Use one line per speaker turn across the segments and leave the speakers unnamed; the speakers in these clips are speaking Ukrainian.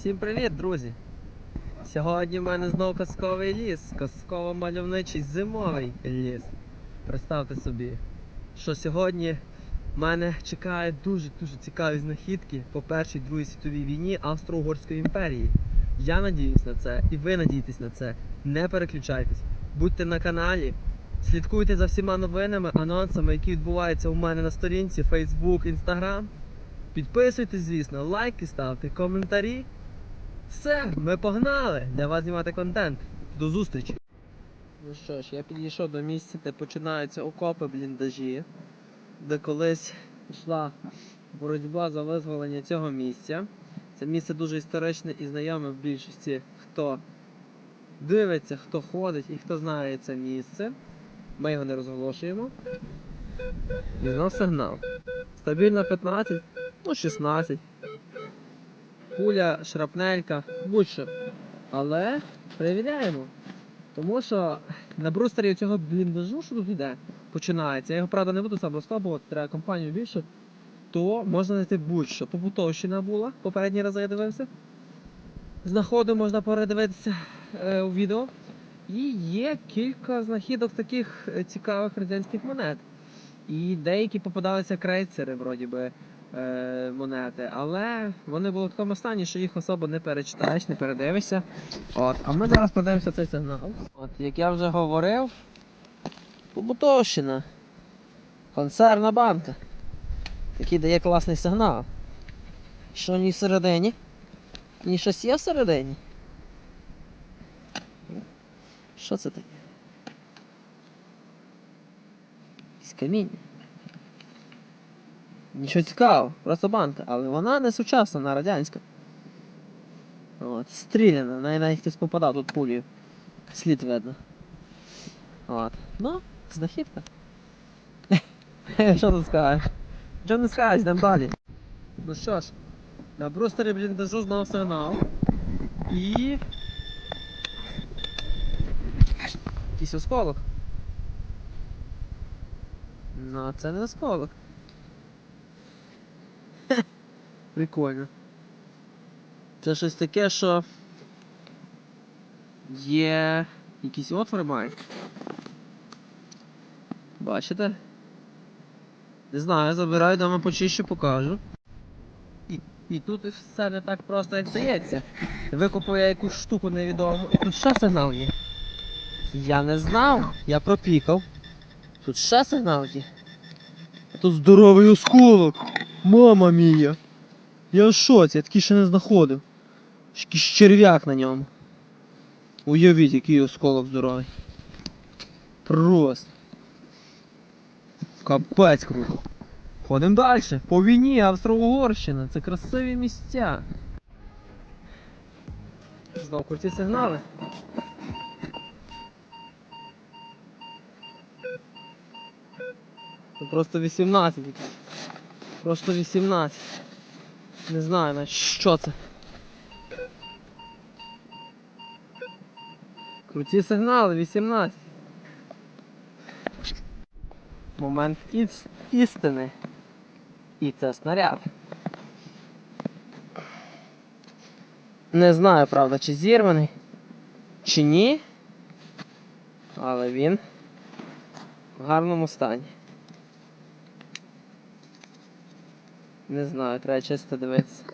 Всім привіт, друзі! Сьогодні в мене знову казковий ліс, казково-мальовничий зимовий ліс. Представте собі, що сьогодні мене чекають дуже-дуже цікаві знахідки по Першій Другій світовій війні Австро-Угорської імперії. Я надіюсь на це, і ви надійтесь на це. Не переключайтесь, будьте на каналі, слідкуйте за всіма новинами, анонсами, які відбуваються у мене на сторінці Facebook, Instagram. Підписуйтесь, звісно, лайки ставте, коментарі. Все, ми погнали! Для вас знімати контент. До зустрічі! Ну що ж, я підійшов до місця, де починаються окопи бліндажі, де колись йшла боротьба за визволення цього місця. Це місце дуже історичне і знайоме в більшості, хто дивиться, хто ходить і хто знає це місце. Ми його не розголошуємо. І знов сигнал. Стабільно 15, ну 16. Куля, шрапнелька, будь-що. Але перевіряємо. Тому що на брустері цього бліндажу, що тут йде, починається. Я його, правда, не буду сам розкладувати, треба компанію більше, то можна знайти будь-що. Побутовщина була, попередні рази я дивився. Знаходу можна передивитися е, у відео. І є кілька знахідок таких е, цікавих радянських монет. І деякі попадалися крейцери, вроді би, монети, але вони були в такому стані, що їх особо не перечитаєш, не передивишся. От, а ми зараз подивимося цей сигнал. От, як я вже говорив, Побутовщина. Консервна банка. Який дає класний сигнал. Що ні всередині? Ні щось є всередині? Що це таке? Якесь каміння. Нічого цікавого, просто банка, але вона не сучасна, вона радянська. От, стріляна, на неї хтось попадав тут пулею. Слід видно. От. Ну, знахідка. Що тут скажеш? Що не скажеш, йдемо далі. Ну що ж, на брустері бліндажу знову сигнал. І. Якийсь осколок. Ну, це не осколок. Прикольно. Це щось таке, що є якісь отвори мають. Бачите? Не знаю, забираю дома почищу, покажу. І, і тут все не так просто, як здається. Викупив я якусь штуку невідому. І тут ще сигнал є. Я не знав, я пропікав. Тут ще сигнал є. Тут здоровий осколок. Мама мія. Я в шоці, я такий ще не знаходив. Якийсь черв'як на ньому. Уявіть, який осколок здоровий. Просто. Капець круто. Ходимо далі. По війні Австро-Угорщина. Це красиві місця. Знов круті сигнали. Це просто 18. якийсь. Просто 18. Не знаю навіть що це. Круті сигнали, 18. Момент іс- істини. І це снаряд. Не знаю, правда, чи зірваний, чи ні. Але він в гарному стані. Не знаю, треба чисто дивитися.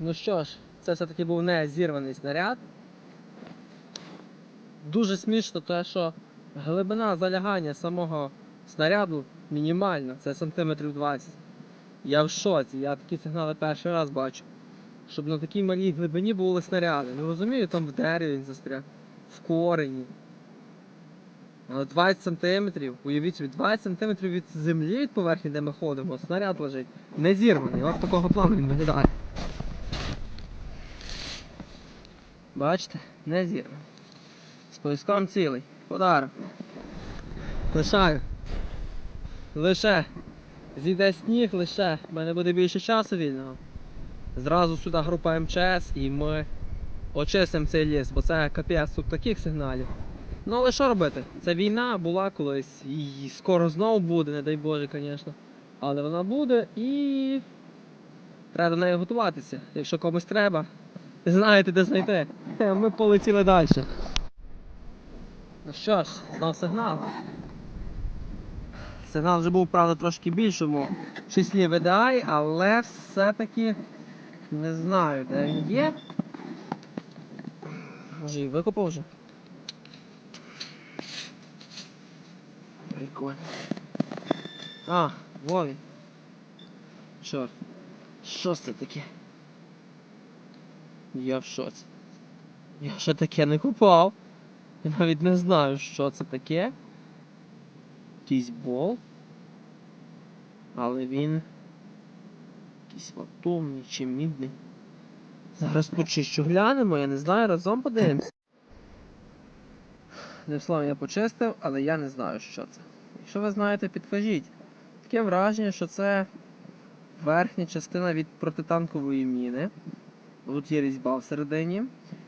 Ну що ж, це все-таки був не зірваний снаряд. Дуже смішно те, що глибина залягання самого снаряду мінімальна, це сантиметрів 20. Я в шоці, я такі сигнали перший раз бачу. Щоб на такій малій глибині були снаряди. Не розумію, там в дереві він застряг, в корені. Але 20 сантиметрів, уявіть собі, 20 сантиметрів від землі від поверхні, де ми ходимо, снаряд лежить. Не зірваний. От такого плану він виглядає. Бачите? Не зірваний. З пояском цілий. Подарок. Лишаю. Лише. Зійде сніг лише. У мене буде більше часу вільного. Зразу сюди група МЧС і ми очистимо цей ліс, бо це капець тут таких сигналів. Ну але що робити? Це війна була колись і скоро знову буде, не дай Боже, звісно. Але вона буде і треба до неї готуватися. Якщо комусь треба, знаєте, де знайти. Ми полетіли далі. Ну що ж, знов сигнал. Сигнал вже був, правда, трошки більшому числі VDI, але все-таки не знаю, де він є. Може і викопав вже. Прикольно. А, во він. Чорт. Що це таке? Я в шоці. Я ще таке не купав. Я навіть не знаю, що це таке. Якийсь бол. Але він. Якийсь латунний чи мідний. Зараз почищу глянемо, я не знаю, разом подивимось. Одним словом, я почистив, але я не знаю, що це. Якщо ви знаєте, підкажіть. Таке враження, що це верхня частина від протитанкової міни. Тут є різьба всередині.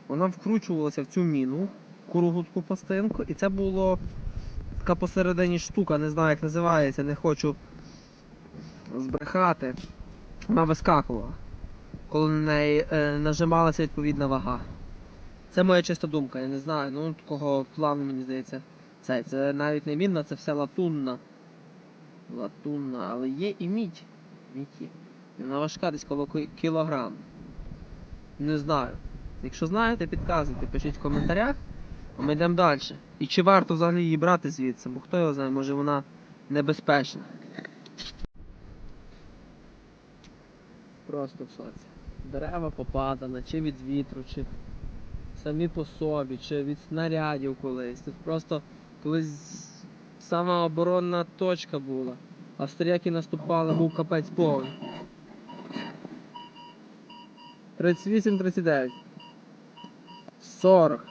Вона вкручувалася в цю міну, кругутку пластинку, і це було така посередині штука, не знаю як називається, не хочу збрехати. Вона вискакувала, коли на неї е, нажималася відповідна вага. Це моя чиста думка, я не знаю, ну такого плану мені здається. Це, це навіть не мінна, це все латунна. Латунна, але є і мідь. Мідь є. Вона важка десь коло кілограм. Не знаю. Якщо знаєте, підказуйте, пишіть в коментарях, а ми йдемо далі. І чи варто взагалі її брати звідси, бо хто його знає, може вона небезпечна. Просто в шоці. Дерева попадали, чи від вітру, чи самі по собі, чи від снарядів колись. Тут просто колись сама оборонна точка була. Австріяки наступали, був капець повний. 38-39. 40.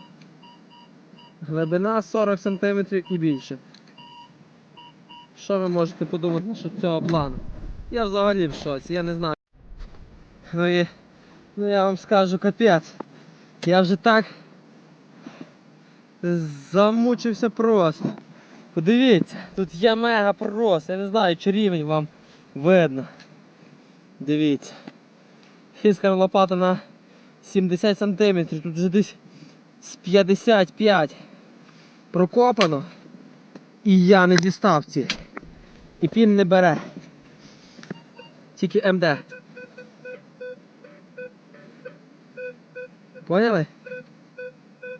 Глибина 40 см і більше. Що ви можете подумати насчет цього плану? Я взагалі в шоці, я не знаю. Ну і ну я вам скажу капець. Я вже так замучився просто. Подивіться, тут є мега просто. Я не знаю, чи рівень вам видно. Дивіться. Фіскар лопата на 70 см, тут вже десь з 55 прокопано. І я не дістав ці. І пін не бере. Тільки МД. Поняли?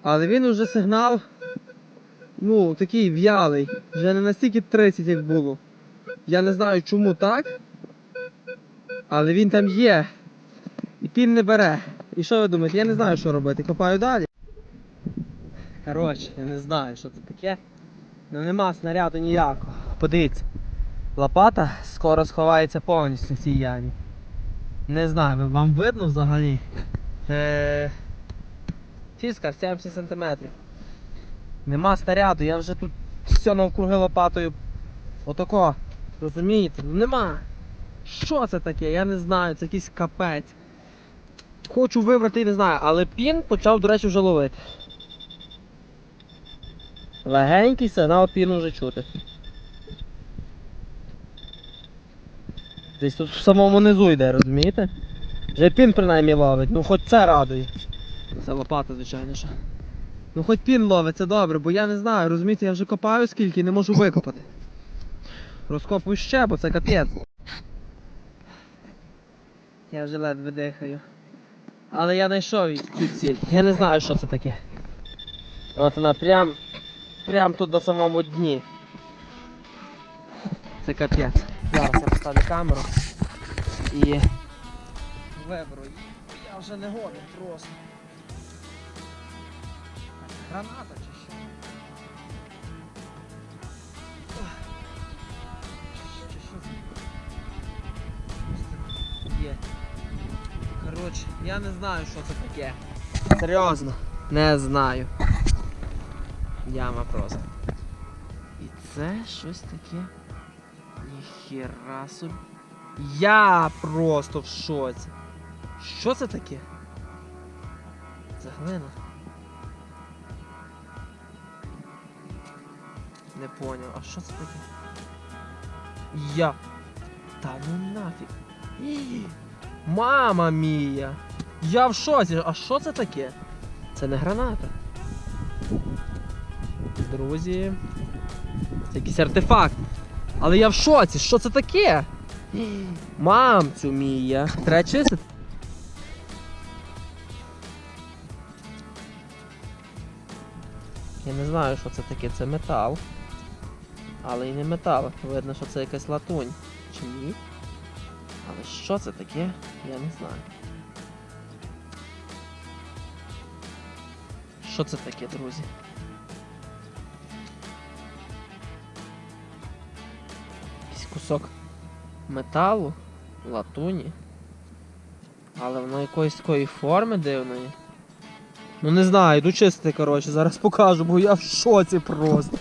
Але він уже сигнал, ну, такий в'ялий. Вже не настільки 30, як було. Я не знаю чому так. Але він там є. І пін не бере. І що ви думаєте? Я не знаю, що робити. Копаю далі. Коротше, я не знаю, що це таке. Ну нема снаряду ніякого. Подивіться. Лопата скоро сховається повністю в цій ямі. Не знаю, вам видно взагалі. Е... Фіска 70 см. Нема снаряду, я вже тут все навкруги лопатою. Отако. Розумієте? Ну нема. Що це таке? Я не знаю, це якийсь капець. Хочу вибрати і не знаю, але пін почав, до речі, вже ловити. Легенький сигнал піну вже чути. Десь тут в самому низу йде, розумієте? Вже пін принаймні ловить, ну хоч це радує. Це лопата, звичайно що. Ну хоч пін ловить, це добре, бо я не знаю, розумієте, я вже копаю скільки і не можу викопати. Розкопую ще, бо це капець. Я вже ледве дихаю. Але я знайшов цю ціль. Я не знаю, що це таке. От вона прям, прям тут на самому дні. Це капець. Зараз я поставлю камеру і виберу. Я вже не годен просто. Граната чи що? Чи що? Є. Коротше, я не знаю, що це таке. Серйозно, не знаю. Яма просто. І це щось таке. Ніхера собі. Я просто в шоці. Що це таке? Це глина. Не поняв, а що це таке? Я. Та ну нафіг. Мама мія! Я в шоці. А що це таке? Це не граната. Друзі. Це якийсь артефакт. Але я в шоці, що це таке? Мамцю мія. Треба чистити. Я не знаю, що це таке, це метал. Але і не метал. Видно, що це якась латунь. Чи ні? Але що це таке, я не знаю. Що це таке, друзі? Якийсь кусок металу, латуні. Але воно якоїсь такої форми дивної. Ну не знаю, йду чистити, коротше, зараз покажу, бо я в шоці просто.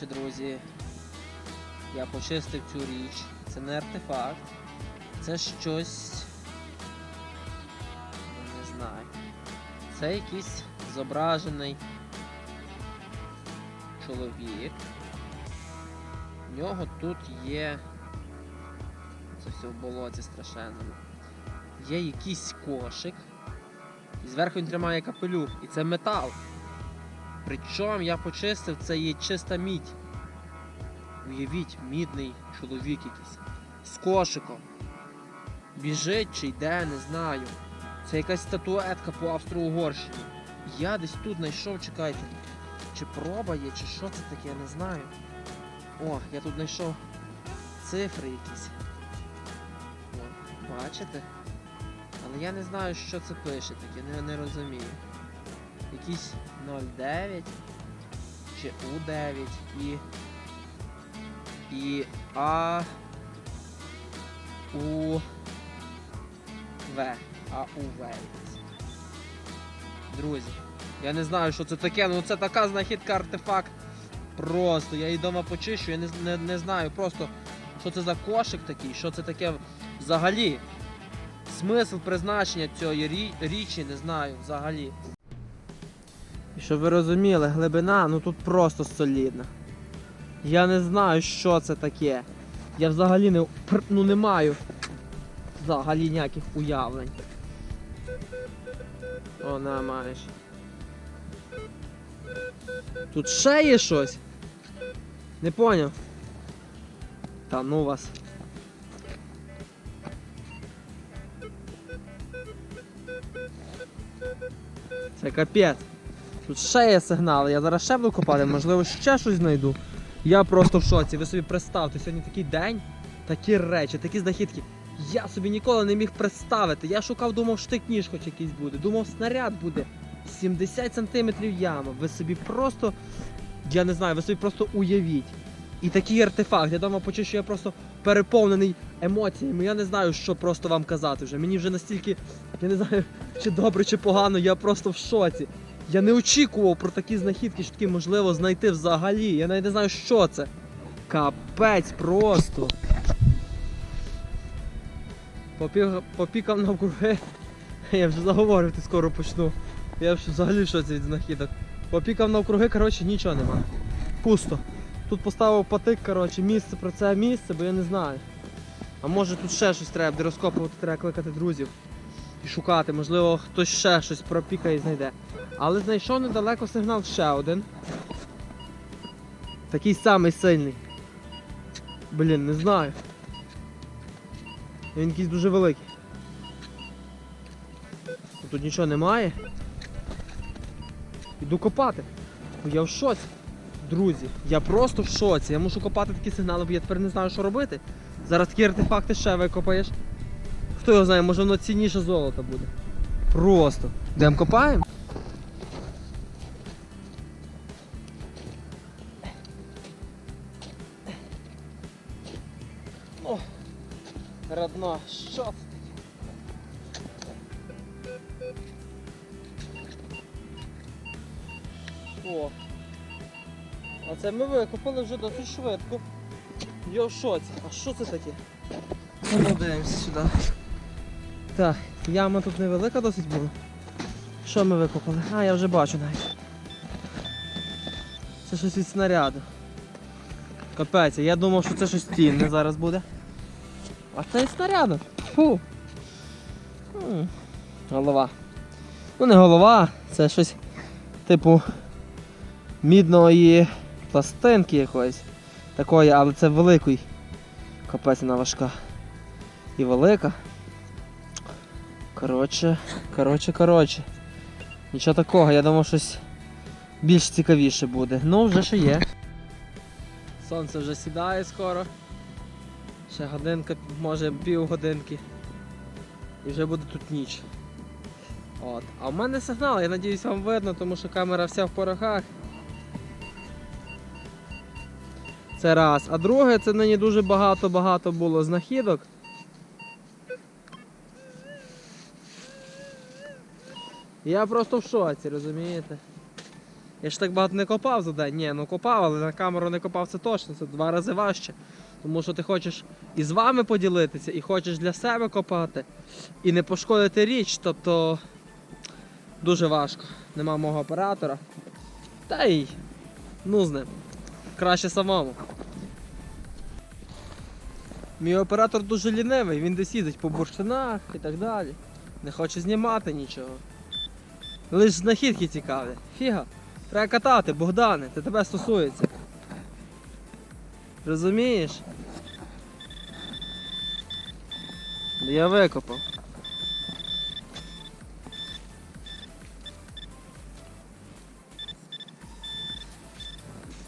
Коротше, друзі, я почистив цю річ. Це не артефакт. Це щось. Не знаю. Це якийсь зображений чоловік. В нього тут є. Це все в болоті страшенному. Є якийсь кошик. І зверху він тримає капелюх. І це метал. Причому я почистив, це є чиста мідь. Уявіть, мідний чоловік якийсь. З кошиком. Біжить чи йде, не знаю. Це якась статуетка по Австро-Угорщині. Я десь тут знайшов, чекайте. Чи проба є, чи що це таке, я не знаю. О, я тут знайшов цифри якісь. О, бачите? Але я не знаю, що це пише таке, не, не розумію. Якісь 09 чи У9 і. І А. У. В. А У В. Друзі, я не знаю, що це таке, ну це така знахідка артефакт. Просто, я її вдома почищу, я не, не, не знаю просто, що це за кошик такий, що це таке взагалі. Смисл призначення цієї річі не знаю взагалі. І щоб ви розуміли, глибина ну тут просто солідна. Я не знаю, що це таке. Я взагалі не, ну, не маю взагалі ніяких уявлень. О, на, маєш. Тут ще є щось. Не поняв. Та ну вас. Це капець. Тут ще є сигнали, я зараз ще буду копати, можливо ще щось знайду. Я просто в шоці. Ви собі представте, сьогодні такий день, такі речі, такі знахідки. Я собі ніколи не міг представити. Я шукав, думав, штик-ніж хоч якийсь буде. Думав, снаряд буде. 70 сантиметрів яма. Ви собі просто. Я не знаю, ви собі просто уявіть. І такий артефакт. Я дома почув, що я просто переповнений емоціями. Я не знаю, що просто вам казати вже. Мені вже настільки, я не знаю, чи добре, чи погано, я просто в шоці. Я не очікував про такі знахідки, що такі можливо знайти взагалі. Я навіть не знаю, що це. Капець просто. Попів, попікав навкруги. Я вже заговорити скоро почну. Я вже взагалі в шоці від знахідок. Попікав навкруги, коротше, нічого нема. Пусто. Тут поставив патик, коротше, місце про це місце, бо я не знаю. А може тут ще щось треба, де розкопувати, треба кликати друзів і шукати. Можливо, хтось ще щось пропікає і знайде. Але знайшов недалеко сигнал ще один. Такий самий сильний. Блін, не знаю. Він якийсь дуже великий. Тут нічого немає. Іду копати. Я в шоці. Друзі, я просто в шоці. Я мушу копати такі сигнали, бо я тепер не знаю, що робити. Зараз такі артефакти ще викопаєш. Хто його знає, може воно цінніше золота буде. Просто. Йдемо копаємо? О, родно, що це? О. А це ми викопали вже досить швидко. Я в шоці. А що це таке? Подивимося сюди. Так, яма тут невелика досить була. Що ми викопали? А, я вже бачу навіть. Це щось від снаряду. Капець, я думав, що це щось цінне зараз буде. А це і снаряду. Фу. Голова. Ну не голова, це щось типу мідної пластинки якоїсь. Такої, але це великий. Капець вона важка. І велика. Коротше, коротше, коротше. Нічого такого, я думав, щось більш цікавіше буде. Ну, вже ще є. Сонце вже сідає скоро. Ще годинка, може півгодинки. І вже буде тут ніч. От. А в мене сигнал, я надіюсь вам видно, тому що камера вся в порохах. Це раз. А друге, це нині дуже багато-багато було знахідок. Я просто в шоці, розумієте? Я ж так багато не копав за день. Ні, ну копав, але на камеру не копав це точно, це два рази важче. Тому що ти хочеш і з вами поділитися, і хочеш для себе копати, і не пошкодити річ. Тобто дуже важко. Нема мого оператора. Та й ну з ним. Краще самому. Мій оператор дуже лінивий, він десь їздить по бурштинах і так далі. Не хоче знімати нічого. Лиш знахідки цікаві. Фіга. Треба катати, Богдане, це тебе стосується. Розумієш? Я викопав.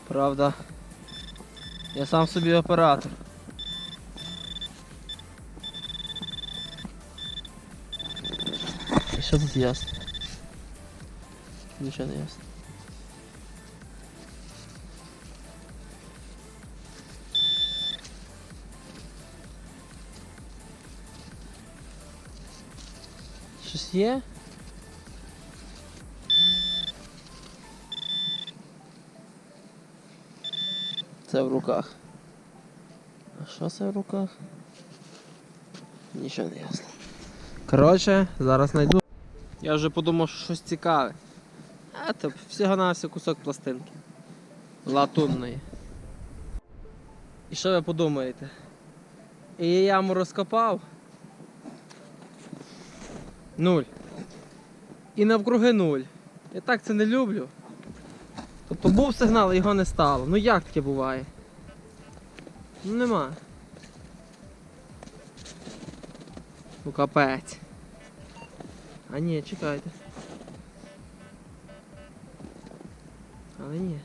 Правда. Я сам собі оператор. І що тут ясно? Нічого не ясно. Щось є? Це в руках. А що це в руках? Нічого не ясно. Коротше, зараз знайду. Я вже подумав, що щось цікаве. А то всього на все кусок пластинки. Латунної. І що ви подумаєте? І я яму розкопав. Нуль. І навкруги нуль. Я так це не люблю. Тобто був сигнал, його не стало. Ну як таке буває? Ну нема. Ну капець. А ні, чекайте. Але.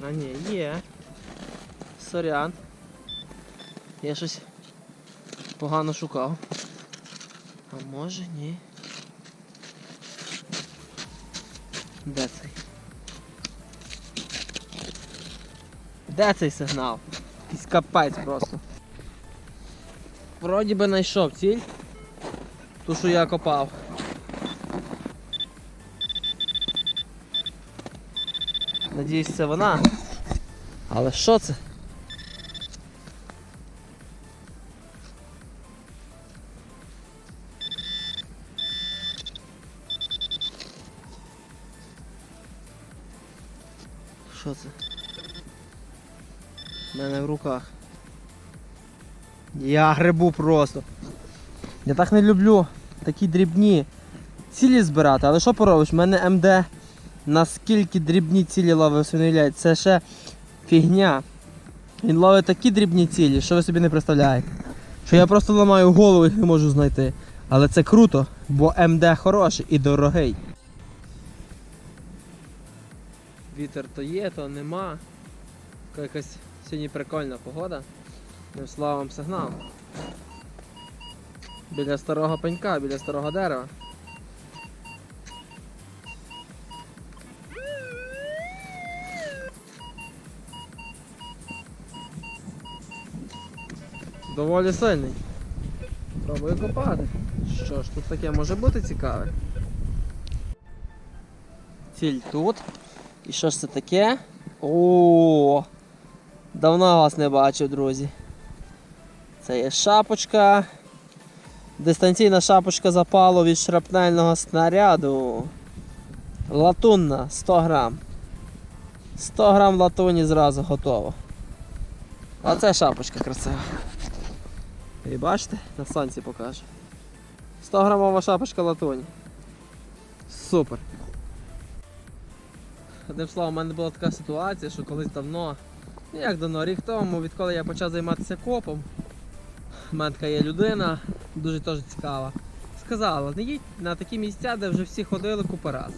А ні, є. Сорян. Я щось погано шукав. А може ні. Де цей? Де цей сигнал? Якийсь просто. Вроді би знайшов ціль. Ту, що я копав. Надіюсь, це вона. Але що це? Що це? У мене в руках. Я грибу просто. Я так не люблю такі дрібні цілі збирати, але що поробиш? У мене МД наскільки дрібні цілі ловив свинеляють, це ще фігня. Він ловить такі дрібні цілі, що ви собі не представляєте. Що я просто ламаю голову і не можу знайти. Але це круто, бо МД хороший і дорогий. Вітер то є, то нема. Якась сьогодні прикольна погода. Вам сигнал. Біля старого пенька, біля старого дерева. Доволі сильний. Пробую копати. Що ж тут таке може бути цікаве? Ціль тут. І що ж це таке? О, давно вас не бачив, друзі. Це є шапочка. Дистанційна шапочка запалу від шрапнельного снаряду. Латунна 100 грам. 100 грам латуні зразу готово. А це шапочка красива. І бачите, на сонці покаже. 100 грамова шапочка латуні. Супер. Одним словом, у мене була така ситуація, що колись давно, ну як давно, рік тому, відколи я почав займатися копом, така є людина, дуже теж цікава. Сказала, не їдь на такі місця, де вже всі ходили купа раз.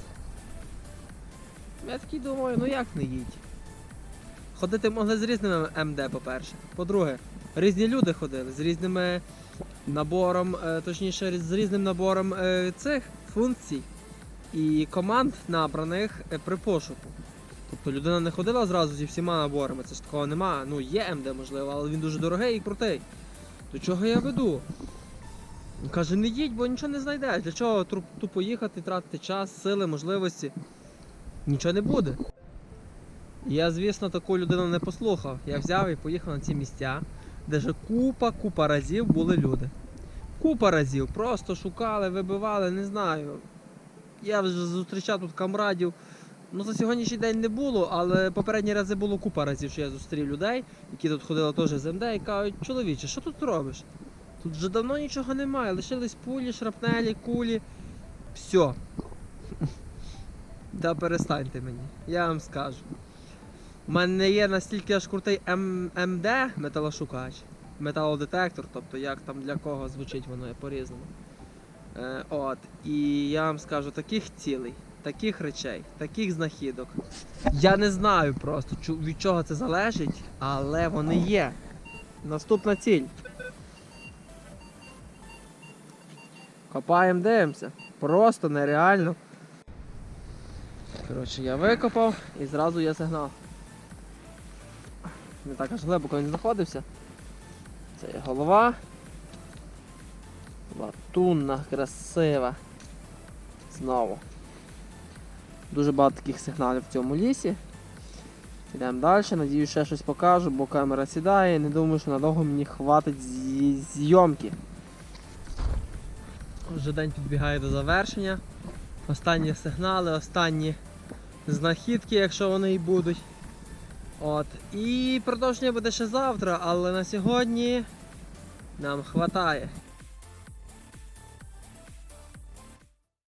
Я такий думаю, ну як не їдь? Ходити могли з різними МД, по-перше. По-друге, різні люди ходили з різними набором, е, точніше, з різним набором е, цих функцій і команд набраних е, при пошуку. Тобто людина не ходила зразу зі всіма наборами, це ж такого нема. Ну, є МД, можливо, але він дуже дорогий і крутий. До чого я веду? Каже, не їдь, бо нічого не знайдеш. Для чого тупо їхати, тратити час, сили, можливості? Нічого не буде. Я, звісно, таку людину не послухав. Я взяв і поїхав на ці місця, де вже купа, купа разів були люди. Купа разів. Просто шукали, вибивали, не знаю. Я вже зустрічав тут камрадів. Ну, за сьогоднішній день не було, але попередні рази було купа разів, що я зустрів людей, які тут ходили теж з МД і кажуть, чоловіче, що тут робиш? Тут вже давно нічого немає, лишились пулі, шрапнелі, кулі. Все. Да перестаньте мені, я вам скажу. У мене не є настільки аж крутий М- МД металошукач, металодетектор, тобто як там для кого звучить воно по-різному. Е, от. І я вам скажу, таких цілей, таких речей, таких знахідок. Я не знаю просто, від чого це залежить, але вони є. Наступна ціль. Копаємо, дивимося. Просто нереально. Коротше, я викопав і зразу є сигнал. Не так аж глибоко він знаходився. Це є голова. Латунна, красива. Знову. Дуже багато таких сигналів в цьому лісі. Йдемо далі, надіюсь, ще щось покажу, бо камера сідає, не думаю, що надовго мені хватить зйомки. Вже день підбігає до завершення. Останні сигнали, останні знахідки, якщо вони і будуть. От. І продовження буде ще завтра, але на сьогодні нам хватає.